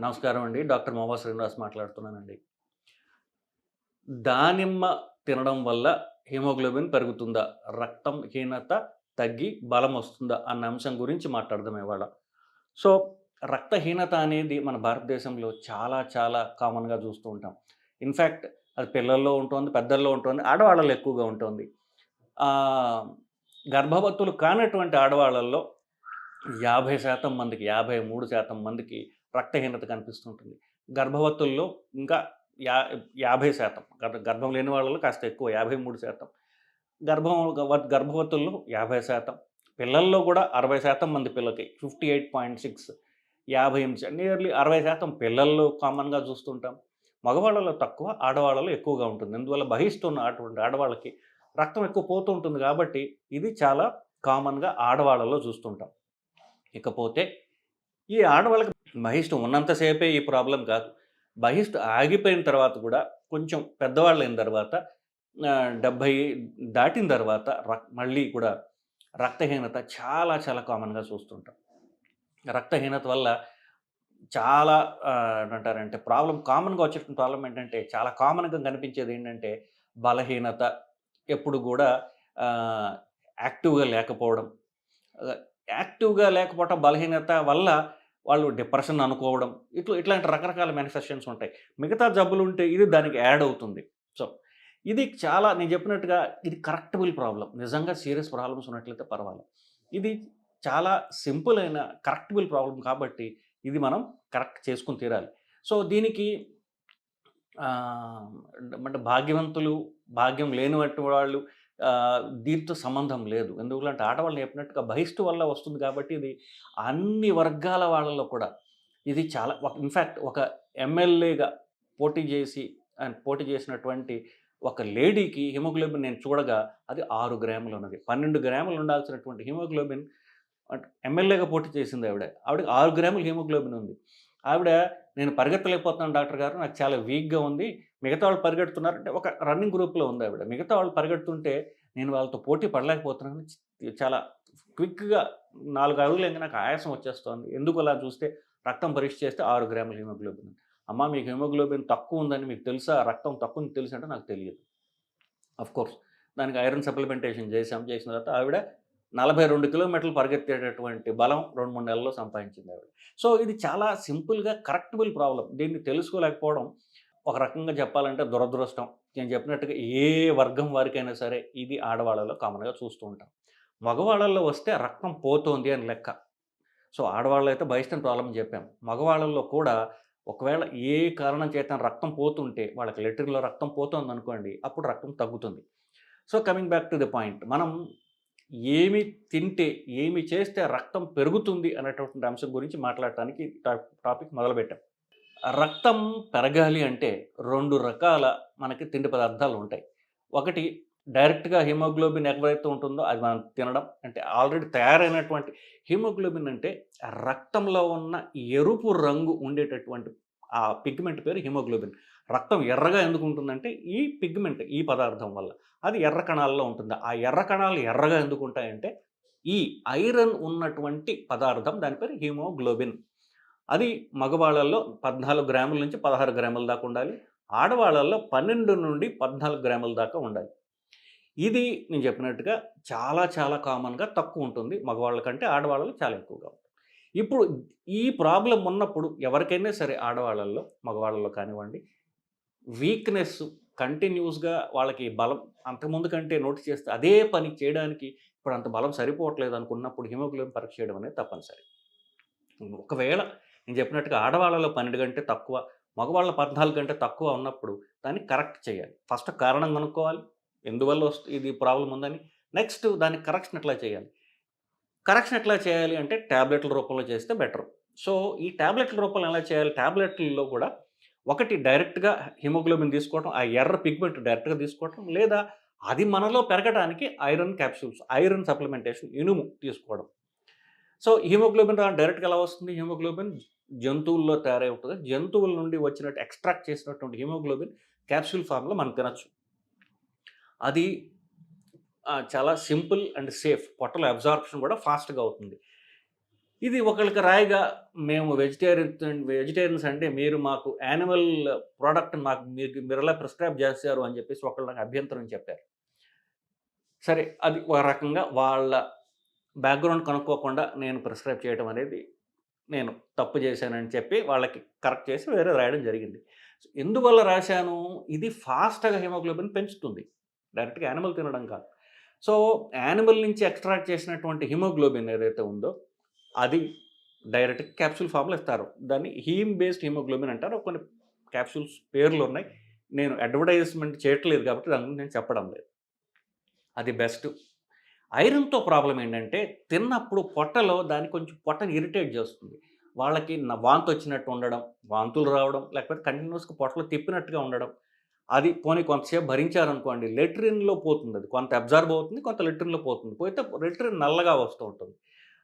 నమస్కారం అండి. Doctor MOBA Srinivas మాట్లాడుతున్నానండి. దానిమ్మ తినడం వల్ల హిమోగ్లోబిన్ పెరుగుతుందా? రక్తం హీనత తగ్గి బలం వస్తుందా? అన్న అంశం గురించి మాట్లాడదాం ఇవాళ. సో రక్తహీనత అనేది మన భారతదేశంలో చాలా చాలా కామన్గా చూస్తూ ఉంటాం. ఇన్ఫ్యాక్ట్ అది పిల్లల్లో ఉంటుంది పెద్దల్లో ఉంటుంది ఆడవాళ్ళలో ఎక్కువగా ఉంటుంది. గర్భవతులు కానటువంటి ఆడవాళ్ళల్లో యాభై శాతం మందికి యాభై మూడు శాతం మందికి రక్తహీనత కనిపిస్తుంటుంది. గర్భవతుల్లో ఇంకా యా యాభై శాతం గర్భ గర్భం లేని వాళ్ళలో కాస్త ఎక్కువ యాభై మూడు శాతం. గర్భం గర్భవతుల్లో యాభై శాతం. పిల్లల్లో కూడా అరవై శాతం మంది పిల్లలకి ఫిఫ్టీ ఎయిట్ పాయింట్ సిక్స్ యాభై ఎనిమిది నియర్లీ అరవై శాతం పిల్లల్లో కామన్గా చూస్తుంటాం. మగవాళ్ళలో తక్కువ ఆడవాళ్ళలో ఎక్కువగా ఉంటుంది. అందువల్ల బహిస్తున్న అటువంటి ఆడవాళ్ళకి రక్తం ఎక్కువ పోతూ ఉంటుంది కాబట్టి ఇది చాలా కామన్గా ఆడవాళ్ళలో చూస్తుంటాం. ఇకపోతే ఈ ఆడవాళ్ళకి బహిష్టం ఉన్నంతసేపే ఈ ప్రాబ్లం కాదు. బహిష్టు ఆగిపోయిన తర్వాత కూడా కొంచెం పెద్దవాళ్ళు అయిన తర్వాత డెబ్బై డెబ్భై దాటిన తర్వాత రక్ మళ్ళీ కూడా రక్తహీనత చాలా చాలా కామన్గా చూస్తుంటాం. రక్తహీనత వల్ల చాలా అంటారంటే ప్రాబ్లం కామన్గా వచ్చేటువంటి ప్రాబ్లం ఏంటంటే చాలా కామన్గా కనిపించేది ఏంటంటే బలహీనత ఎప్పుడు కూడా యాక్టివ్గా లేకపోవడం. యాక్టివ్గా లేకపోవటం బలహీనత వల్ల వాళ్ళు డిప్రెషన్ అనుకోవడం ఇట్లా ఇట్లాంటి రకరకాల మేనిఫెస్టేషన్స్ ఉంటాయి. మిగతా జబ్బులు ఉంటే ఇది దానికి యాడ్ అవుతుంది. సో ఇది చాలా నేను చెప్పినట్టుగా ఇది కరెక్టబుల్ ప్రాబ్లం నిజంగా సీరియస్ ప్రాబ్లమ్స్ ఉన్నట్లయితే పర్వాలేదు. ఇది చాలా సింపుల్ అయిన కరెక్టబుల్ ప్రాబ్లం కాబట్టి ఇది మనం కరెక్ట్ చేసుకుని తీరాలి. సో దీనికి అంటే భాగ్యవంతులు భాగ్యం లేనివంటి వాళ్ళు దీంతో సంబంధం లేదు. ఎందుకంటే ఆడవాళ్ళు చెప్పినట్టుగా బహిష్టు వల్ల వస్తుంది కాబట్టి ఇది అన్ని వర్గాల వాళ్ళలో కూడా ఇది చాలా ఇన్ఫ్యాక్ట్ ఒక ఎమ్మెల్యేగా పోటీ చేసి అండ్ పోటీ చేసినటువంటి ఒక లేడీకి హిమోగ్లోబిన్ నేను చూడగా అది ఆరు గ్రాములు ఉన్నది పన్నెండు గ్రాములు ఉండాల్సినటువంటి హిమోగ్లోబిన్ ఎమ్మెల్యేగా పోటీ చేసింది ఆవిడ. ఆవిడకి ఆరు గ్రాములు హిమోగ్లోబిన్ ఉంది. ఆవిడ నేను పరిగెత్తలేకపోతున్నాను డాక్టర్ గారు నాకు చాలా వీక్గా ఉంది. మిగతా వాళ్ళు పరిగెడుతున్నారు. అంటే ఒక రన్నింగ్ గ్రూప్లో ఉంది ఆవిడ. మిగతా వాళ్ళు పరిగెడుతుంటే నేను వాళ్ళతో పోటీ పడలేకపోతున్నాను. చాలా క్విక్గా నాలుగు అడుగులు ఇంకా నాకు ఆయాసం వచ్చేస్తుంది. ఎందుకు అలా చూస్తే రక్తం పరీక్ష చేస్తే ఆరు గ్రాముల హిమోగ్లోబిన్. అమ్మ మీకు హిమోగ్లోబిన్ తక్కువ ఉందని మీకు తెలుసా? రక్తం తక్కువ ఉంది తెలుసు? అంటే నాకు తెలియదు. అఫ్ కోర్స్ దానికి ఐరన్ సప్లిమెంటేషన్ చేసాం చేసిన తర్వాత ఆవిడ నలభై రెండు కిలోమీటర్లు పరిగెత్తేటటువంటి బలం రెండు మూడు నెలల్లో సంపాదించింది ఆవిడ. సో ఇది చాలా సింపుల్గా కరెక్టబుల్ ప్రాబ్లం దీన్ని తెలుసుకోలేకపోవడం ఒక రకంగా చెప్పాలంటే దురదృష్టం. నేను చెప్పినట్టుగా ఏ వర్గం వారికైనా సరే ఇది ఆడవాళ్ళలో కామన్గా చూస్తూ ఉంటాం. మగవాళ్ళల్లో వస్తే రక్తం పోతోంది అని లెక్క. సో ఆడవాళ్ళు అయితే బహిష్టం ప్రాబ్లం చెప్పాం. మగవాళ్ళల్లో కూడా ఒకవేళ ఏ కారణం చేత రక్తం పోతుంటే వాళ్ళకి లెటర్లో రక్తం పోతుంది అనుకోండి అప్పుడు రక్తం తగ్గుతుంది. So coming back to the point. మనం ఏమి తింటే ఏమి చేస్తే రక్తం పెరుగుతుంది అనేటటువంటి అంశం గురించి మాట్లాడటానికి టాపిక్ మొదలుపెట్టాం. రక్తం పెరగాలి అంటే రెండు రకాల మనకి తిండి పదార్థాలు ఉంటాయి. ఒకటి డైరెక్ట్గా హిమోగ్లోబిన్ ఎవరైతే ఉంటుందో అది మనం తినడం అంటే ఆల్రెడీ తయారైనటువంటి హిమోగ్లోబిన్ అంటే రక్తంలో ఉన్న ఎరుపు రంగు ఉండేటటువంటి ఆ పిగ్మెంట్ పేరు హిమోగ్లోబిన్. రక్తం ఎర్రగా ఎందుకు ఉంటుందంటే ఈ పిగ్మెంట్ ఈ పదార్థం వల్ల. అది ఎర్ర కణాల్లో ఉంటుంది. ఆ ఎర్ర కణాలు ఎర్రగా ఎందుకు ఉంటాయంటే ఈ ఐరన్ ఉన్నటువంటి పదార్థం దాని పేరు హిమోగ్లోబిన్. అది మగవాళ్ళల్లో పద్నాలుగు గ్రాముల నుంచి పదహారు గ్రాముల దాకా ఉండాలి. ఆడవాళ్ళల్లో పన్నెండు నుండి పద్నాలుగు గ్రాముల దాకా ఉండాలి. ఇది నేను చెప్పినట్టుగా చాలా చాలా కామన్గా తక్కువ ఉంటుంది. మగవాళ్ళ కంటే ఆడవాళ్ళలో చాలా ఎక్కువగా ఉంటుంది. ఇప్పుడు ఈ ప్రాబ్లం ఉన్నప్పుడు ఎవరికైనా సరే ఆడవాళ్ళల్లో మగవాళ్ళలో కానివ్వండి వీక్నెస్ కంటిన్యూస్గా వాళ్ళకి బలం అంతకుముందు కంటే నోటీస్ చేస్తే అదే పని చేయడానికి ఇప్పుడు అంత బలం సరిపోవట్లేదు అనుకున్నప్పుడు హిమోగ్లోబిన్ పరీక్ష చేయడం అనేది తప్పనిసరి. ఒకవేళ నేను చెప్పినట్టుగా ఆడవాళ్ళలో పన్నెండు గంటే తక్కువ మగవాళ్ళ పద్నాలుగు గంటే తక్కువ ఉన్నప్పుడు దాన్ని కరెక్ట్ చేయాలి. ఫస్ట్ కారణం కనుక్కోవాలి. ఎందువల్ల వస్తు ఇది ప్రాబ్లం ఉందని? నెక్స్ట్ దాన్ని కరెక్షన్ ఎట్లా చేయాలి? కరెక్షన్ ఎట్లా చేయాలి అంటే ట్యాబ్లెట్ల రూపంలో చేస్తే బెటర్. సో ఈ ట్యాబ్లెట్ల రూపంలో ఎలా చేయాలి? ట్యాబ్లెట్లలో కూడా ఒకటి డైరెక్ట్గా హిమోగ్లోబిన్ తీసుకోవటం ఆ ఎర్ర పిగ్మెంట్ డైరెక్ట్గా తీసుకోవడం లేదా అది మనలో పెరగడానికి ఐరన్ క్యాప్సూల్స్ ఐరన్ సప్లిమెంటేషన్ ఇనుము తీసుకోవడం. సో హిమోగ్లోబిన్ డైరెక్ట్గా ఎలా వస్తుంది? హిమోగ్లోబిన్ జంతువుల్లో తయారై ఉంటుంది. జంతువుల నుండి వచ్చినట్టు ఎక్స్ట్రాక్ట్ చేసినటువంటి హిమోగ్లోబిన్ క్యాప్సూల్ ఫామ్లో మనం తినచ్చు. అది చాలా సింపుల్ అండ్ సేఫ్. పొట్టలో అబ్జార్ప్షన్ కూడా ఫాస్ట్గా అవుతుంది. ఇది ఒకరికి రాయిగా మేము వెజిటేరియన్ వెజిటేరియన్స్ అంటే మీరు మాకు యానిమల్ ప్రోడక్ట్ మాకు మీరు మీరు ఎలా ప్రిస్క్రైబ్ చేస్తారు అని చెప్పేసి ఒకళ్ళు నాకు అభ్యంతరం చెప్పారు. సరే అది ఒక రకంగా వాళ్ళ బ్యాక్గ్రౌండ్ కనుక్కోకుండా నేను ప్రిస్క్రైబ్ చేయడం అనేది నేను తప్పు చేశానని చెప్పి వాళ్ళకి కరెక్ట్ చేసి వేరే రాయడం జరిగింది. ఎందువల్ల రాశాను? ఇది ఫాస్ట్గా హిమోగ్లోబిన్ పెంచుతుంది. డైరెక్ట్గా యానిమల్ తినడం కాదు. సో యానిమల్ నుంచి ఎక్స్ట్రాక్ట్ చేసినటువంటి హిమోగ్లోబిన్ ఏదైతే ఉందో అది డైరెక్ట్ క్యాప్సూల్ ఫామ్లో ఇస్తారు. దాన్ని హీమ్ బేస్డ్ హిమోగ్లోబిన్ అంటారు. కొన్ని క్యాప్సూల్స్ పేర్లు ఉన్నాయి. నేను అడ్వర్టైజ్మెంట్ చేయట్లేదు కాబట్టి దాని గురించి నేను చెప్పడం లేదు. అది బెస్ట్. ఐరన్తో ప్రాబ్లం ఏంటంటే తిన్నప్పుడు పొట్టలో దాన్ని కొంచెం పొట్టని ఇరిటేట్ చేస్తుంది. వాళ్ళకి వాంతి వచ్చినట్టు ఉండడం వాంతులు రావడం లేకపోతే కంటిన్యూస్గా పొట్టలో తిప్పినట్టుగా ఉండడం అది పోనీ కొంతసేపు భరించారనుకోండి లెట్రిన్లో పోతుంది అది. కొంత అబ్జర్వ్ అవుతుంది కొంత లెట్రిన్లో పోతుంది. పోతే లెట్రిన్ నల్లగా వస్తూ ఉంటుంది.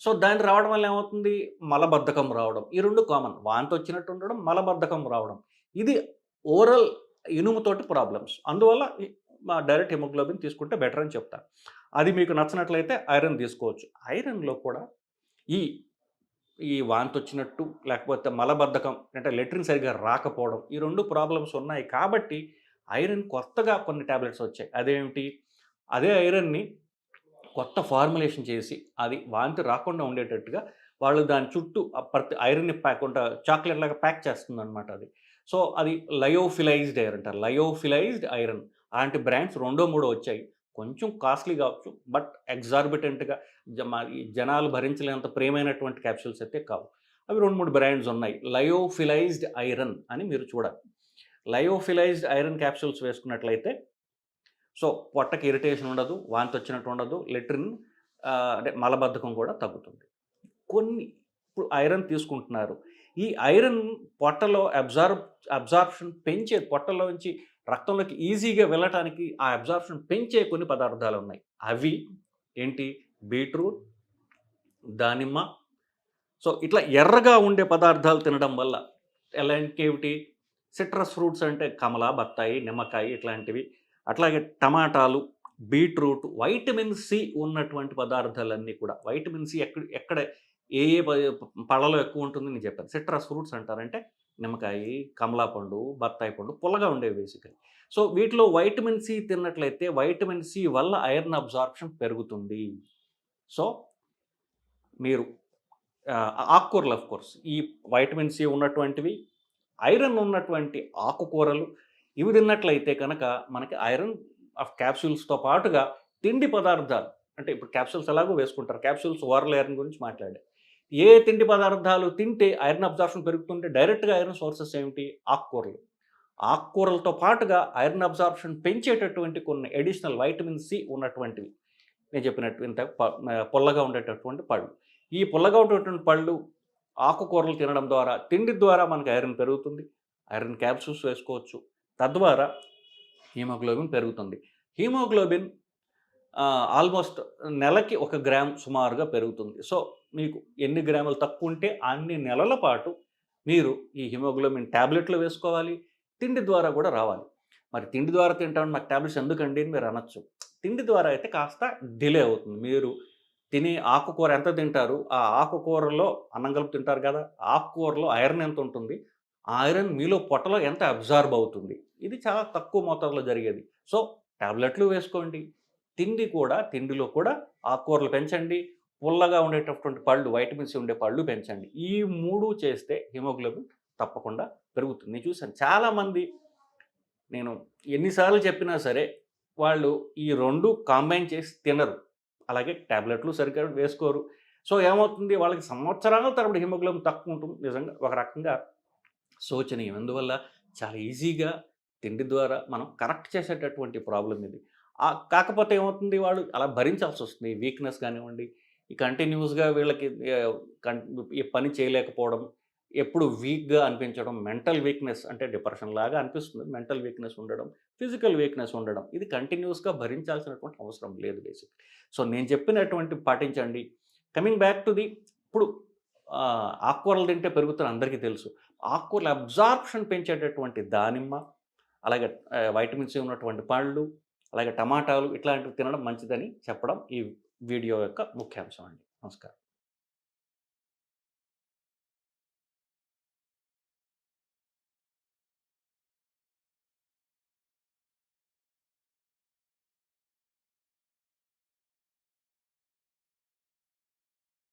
సో దాన్ని రావడం వల్ల ఏమవుతుంది? మలబద్ధకం రావడం. ఈ రెండు కామన్. వాంతి వచ్చినట్టు ఉండడం మలబద్ధకం రావడం. ఇది ఓరల్ ఇనుముతోటి ప్రాబ్లమ్స్. అందువల్ల మా డైరెక్ట్ హిమోగ్లోబిన్ తీసుకుంటే బెటర్ అని చెప్తాను. అది మీకు నచ్చినట్లయితే ఐరన్ తీసుకోవచ్చు. ఐరన్లో కూడా ఈ ఈ వాంతి వచ్చినట్టు లేకపోతే మలబద్ధకం అంటే లెట్రిన్ సరిగా రాకపోవడం ఈ రెండు ప్రాబ్లమ్స్ ఉన్నాయి కాబట్టి ఐరన్ కొత్తగా కొన్ని ట్యాబ్లెట్స్ వచ్చాయి. అదేమిటి? అదే ఐరన్ని కొత్త ఫార్ములేషన్ చేసి అది వాంతి రాకుండా ఉండేటట్టుగా వాళ్ళు దాని చుట్టూ ప్రతి ఐరన్ని ప్యాక్ ఉంటా చాక్లెట్ లాగా ప్యాక్ చేస్తుంది అనమాట అది. సో అది లయోఫిలైజ్డ్ ఐరన్ అంటారు. లయోఫిలైజ్డ్ ఐరన్. అలాంటి బ్రాండ్స్ రెండో మూడో వచ్చాయి. కొంచెం కాస్ట్లీ కావచ్చు బట్ ఎగ్జార్బిటెంట్గా జనాలు భరించలేనంత ప్రేమైనటువంటి క్యాప్సూల్స్ అయితే కావు. అవి రెండు మూడు బ్రాండ్స్ ఉన్నాయి. లయోఫిలైజ్డ్ ఐరన్ అని మీరు చూడాలి. లయోఫిలైజ్డ్ ఐరన్ క్యాప్సూల్స్ వేసుకున్నట్లయితే సో పొట్టకి ఇరిటేషన్ ఉండదు వాంతి వచ్చినట్టు ఉండదు లెట్రిన్ అంటే మలబద్ధకం కూడా తగ్గుతుంది. కొన్ని ఇప్పుడు ఐరన్ తీసుకుంటున్నారు. ఈ ఐరన్ పొట్టలో అబ్జార్బ్ అబ్జార్ప్షన్ పెంచే పొట్టలోంచి రక్తంలోకి ఈజీగా వెళ్ళటానికి ఆ అబ్జార్ప్షన్ పెంచే కొన్ని పదార్థాలు ఉన్నాయి. అవి ఏంటి? బీట్రూట్ దానిమ్మ. సో ఇట్లా ఎర్రగా ఉండే పదార్థాలు తినడం వల్ల ఎలాంటివి సిట్రస్ ఫ్రూట్స్ అంటే కమల బత్తాయి నిమ్మకాయ ఇట్లాంటివి. అట్లాగే టమాటాలు బీట్రూట్ వైటమిన్ సి ఉన్నటువంటి పదార్థాలన్నీ కూడా. వైటమిన్ సి ఎక్కడ ఎక్కడ ఏ ఏ పళ్ళలో ఎక్కువ ఉంటుంది నేను చెప్పాను. సిట్రస్ ఫ్రూట్స్ అంటారంటే నిమ్మకాయ కమలా పండు బత్తాయి పండు పుల్లగా ఉండేవి బేసికలీ. సో వీటిలో వైటమిన్ సి తిన్నట్లయితే వైటమిన్ సి వల్ల ఐరన్ అబ్జార్ప్షన్ పెరుగుతుంది. సో మీరు ఆకుకూరలు కోర్స్ ఈ వైటమిన్ సి ఉన్నటువంటివి ఐరన్ ఉన్నటువంటి ఆకుకూరలు ఇవి తిన్నట్లయితే కనుక మనకి ఐరన్ ఆఫ్ క్యాప్సూల్స్తో పాటుగా తిండి పదార్థాలు అంటే ఇప్పుడు క్యాప్సూల్స్ ఎలాగో వేసుకుంటారు క్యాప్సూల్స్ ఓరల్ ఐరన్ గురించి మాట్లాడే ఏ తిండి పదార్థాలు తింటే ఐరన్ అబ్జార్ప్షన్ పెరుగుతుంటే డైరెక్ట్గా ఐరన్ సోర్సెస్ ఏమిటి? ఆకుకూరలు. ఆకుకూరలతో పాటుగా ఐరన్ అబ్జార్ప్షన్ పెంచేటటువంటి కొన్ని అడిషనల్ వైటమిన్ సి ఉన్నటువంటివి. నేను చెప్పినట్టు ఇంత పొల్లగా పుల్లగా ఉండేటటువంటి పళ్ళు. ఈ పుల్లగా ఉండేటువంటి పళ్ళు ఆకుకూరలు తినడం ద్వారా తిండి ద్వారా మనకి ఐరన్ పెరుగుతుంది. ఐరన్ క్యాప్సూల్స్ వేసుకోవచ్చు. తద్వారా హీమోగ్లోబిన్ పెరుగుతుంది. హీమోగ్లోబిన్ ఆల్మోస్ట్ నెలకి ఒక గ్రామ్ సుమారుగా పెరుగుతుంది. సో మీకు ఎన్ని గ్రాములు తక్కువ ఉంటే అన్ని నెలల పాటు మీరు ఈ హిమోగ్లోబిన్ ట్యాబ్లెట్లు వేసుకోవాలి. తిండి ద్వారా కూడా రావాలి. మరి తిండి ద్వారా తింటామని మాకు ట్యాబ్లెట్స్ ఎందుకండి అని మీరు అనొచ్చు. తిండి ద్వారా అయితే కాస్త డిలే అవుతుంది. మీరు తిని ఆకుకూర ఎంత తింటారు? ఆ ఆకుకూరలో అన్నం కలుపు తింటారు కదా! ఆకుకూరలో ఐరన్ ఎంత ఉంటుంది? ఐరన్ మీలో పొట్టలో ఎంత అబ్జార్బ్ అవుతుంది? ఇది చాలా తక్కువ మోతాదులో జరిగేది. సో టాబ్లెట్లు వేసుకోండి. తిండి కూడా తిండిలో కూడా ఆకుకూరలు పెంచండి. పుల్లగా ఉండేటటువంటి పళ్ళు వైటమిన్స్ ఉండే పళ్ళు పెంచండి. ఈ మూడు చేస్తే హిమోగ్లోబిన్ తప్పకుండా పెరుగుతుంది. నేను చూసాను చాలామంది నేను ఎన్నిసార్లు చెప్పినా సరే వాళ్ళు ఈ రెండు కాంబైన్ చేసి తినరు. అలాగే ట్యాబ్లెట్లు సరిగ్గా వేసుకోరు. సో ఏమవుతుంది? వాళ్ళకి సంవత్సరాల తరబడి హిమోగ్లోబిన్ తక్కువ ఉంటుంది. నిజంగా ఒక రకంగా శోచనీయం. అందువల్ల చాలా ఈజీగా తిండి ద్వారా మనం కరెక్ట్ చేసేటటువంటి ప్రాబ్లం ఇది. కాకపోతే ఏమవుతుంది? వాళ్ళు అలా భరించాల్సి వస్తుంది. వీక్నెస్ కానివ్వండి ఈ కంటిన్యూస్గా వీళ్ళకి కన్- ఈ పని చేయలేకపోవడం ఎప్పుడు వీక్గా అనిపించడం మెంటల్ వీక్నెస్ అంటే డిప్రెషన్ లాగా అనిపిస్తుంది. మెంటల్ వీక్నెస్ ఉండడం ఫిజికల్ వీక్నెస్ ఉండడం ఇది కంటిన్యూస్గా భరించాల్సినటువంటి అవసరం లేదు బేసిక్. సో నేను చెప్పినటువంటి పాటించండి. కమింగ్ బ్యాక్ టు ది ఇప్పుడు ఆకుకూరలు తింటే పెరుగుతున్న అందరికీ తెలుసు. ఆకుకూరల అబ్జార్ప్షన్ పెంచేటటువంటి దానిమ్మ అలాగే వైటమిన్ సి ఉన్నటువంటి పళ్ళు అలాగే టమాటాలు ఇట్లాంటివి తినడం మంచిదని చెప్పడం ఈ వీడియో యొక్క ముఖ్యాంశం అండి. నమస్కారం.